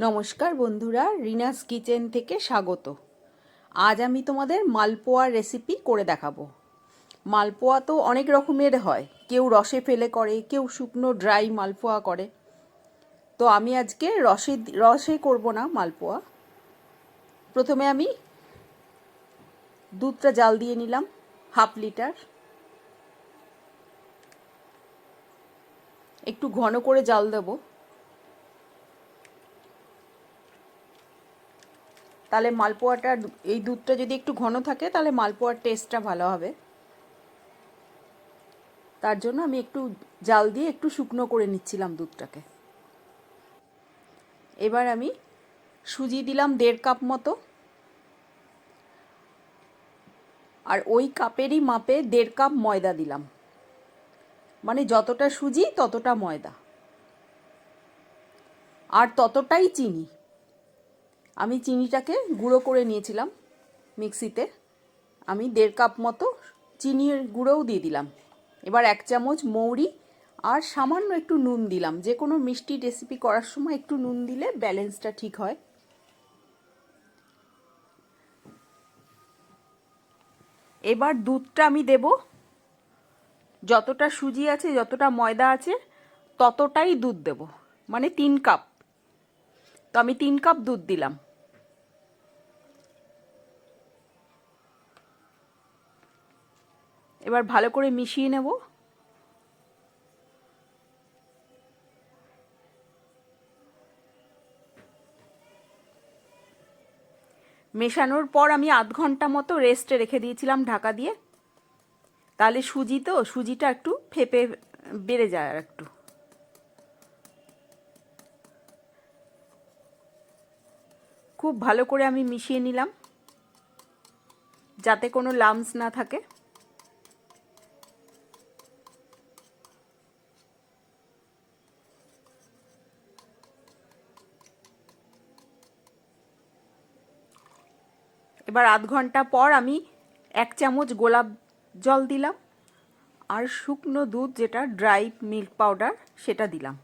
নমস্কার বন্ধুরা, রিনাস কিচেন থেকে স্বাগত। আজ আমি তোমাদের মালপোয়ার রেসিপি করে দেখাবো। মালপোয়া তো অনেক রকমের হয়। কেউ রসে ফেলে করে, কেউ শুকনো ড্রাই মালপোয়া করে। তো আমি আজকে রসে রসে করব না মালপোয়া। প্রথমে আমি দুধটা জাল দিয়ে নিলাম, হাফ লিটার। একটু ঘন করে জাল দেবো। তাহলে মালপোয়াটা এই দুধটা যদি একটু ঘন থাকে, তাহলে মালপোয়ার টেস্টটা ভালো হবে। তার জন্য আমি একটু জাল দিয়ে একটু শুকনো করে নিচ্ছিলাম দুধটাকে। এবার আমি সুজি দিলাম দেড় কাপ মতো। আর ওই কাপেরই মাপে দেড় কাপ ময়দা দিলাম। মানে যতটা সুজি ততটা ময়দা। আর ততটাই চিনি। আমি চিনিটাকে গুঁড়ো করে নিয়েছিলাম মিক্সিতে। আমি দেড় কাপ মতো চিনির গুঁড়োও দিয়ে দিলাম। এবার এক চামচ মৌরি আর সামান্য একটু নুন দিলাম। যে কোনো মিষ্টি রেসিপি করার সময় একটু নুন দিলে ব্যালেন্সটা ঠিক হয়। এবার দুধটা আমি দেব। যতটা সুজি আছে, যতটা ময়দা আছে, ততটাই দুধ দেব। মানে তিন কাপ। তো আমি তিন কাপ দুধ দিলাম। এবার ভালো করে মিশিয়ে নেব। মেশানোর পর আমি আধ ঘণ্টা মতো রেস্টে রেখে দিয়েছিলাম ঢাকা দিয়ে। তাহলে সুজি তো, সুজিটা একটু ফেপে বেড়ে যায় আর একটু। খুব ভালো করে আমি মিশিয়ে নিলাম, যাতে কোনো লামস না থাকে। এবার আধ ঘণ্টা পর আমি এক চামচ গোলাপ জল দিলাম আর শুকনো দুধ যেটা ড্রাই মিল্ক পাউডার সেটা দিলাম।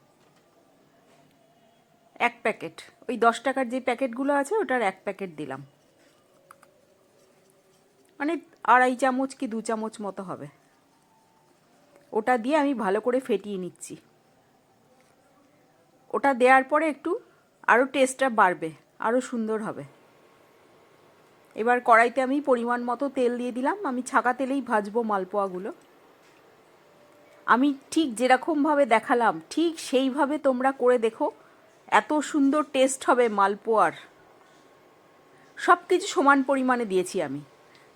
এক প্যাকেট। ওই দশ টাকার যে প্যাকেটগুলো আছে ওটার এক প্যাকেট দিলাম। মানে আড়াই চামচ কি দু চামচ মতো হবে। ওটা দিয়ে আমি ভালো করে ফেটিয়ে নিচ্ছি। ওটা দেওয়ার পরে একটু আরও টেস্টটা বাড়বে, আরও সুন্দর হবে। এবার কড়াইতে আমি পরিমাণ মতো তেল দিয়ে দিলাম। আমি ছাকা তেলেই ভাজবো মালপোয়াগুলো। আমি ঠিক যেরকমভাবে দেখালাম, ঠিক সেইভাবে তোমরা করে দেখো, এত সুন্দর টেস্ট হবে মালপোয়ার। সব কিছু সমান পরিমাণে দিয়েছি আমি।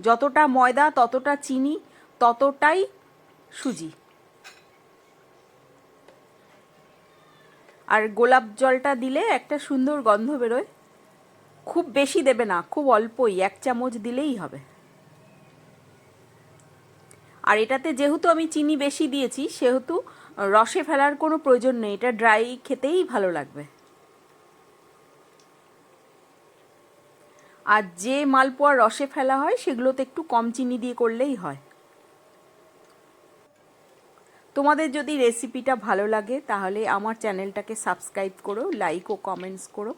যতটা ময়দা, ততটা চিনি, ততটাই সুজি। আর গোলাপ জলটা দিলে একটা সুন্দর গন্ধ বেরোয়। খুব বেশি দেবে না, খুব অল্পই, এক চামচ দিলেই হবে। আর এটাতে যেহেতু আমি চিনি বেশি দিয়েছি, সেহেতু রসে ফেলার কোনো প্রয়োজন নেই, এটা ড্রাই খেতেই ভালো লাগবে। আর যে মালপোয়া রসে ফেলা হয়, সেগুলোতে একটু কম চিনি দিয়ে করলেই হয়। তোমাদের যদি রেসিপিটা ভালো লাগে, তাহলে আমার চ্যানেলটাকে সাবস্ক্রাইব করো লাইক ও কমেন্টস করো।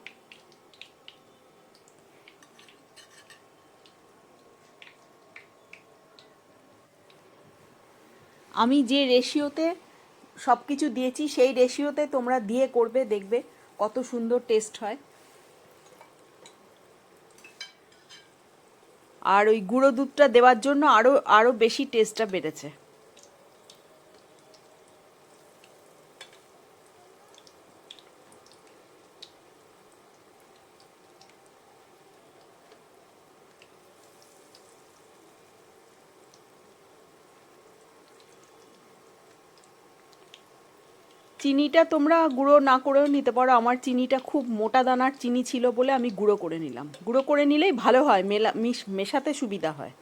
আমি যে রেশিওতে সব কিছু দিয়েছি, সেই রেশিওতে তোমরা দিয়ে করবে, দেখবে কত সুন্দর টেস্ট হয়। আর ওই গুঁড়ো দুধটা দেওয়ার জন্য আরও আরও বেশি টেস্টটা বেড়েছে। চিনিটা তোমরা গুঁড়ো না করেও নিতে পারো। আমার চিনিটা খুব মোটা দানার চিনি ছিল বলে আমি গুঁড়ো করে নিলাম। গুঁড়ো করে নিলেই ভালো হয়, মেলা মেশাতে সুবিধা হয়।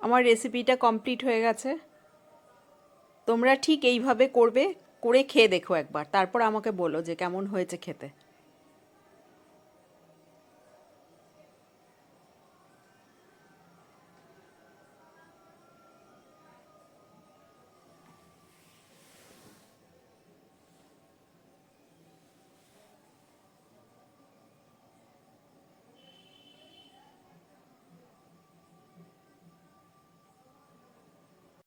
আমার রেসিপিটা কমপ্লিট হয়ে গেছে। তোমরা ঠিক এইভাবে করবে, করে খেয়ে দেখো একবার। তারপর আমাকে বলো যে কেমন হয়েছে খেতে।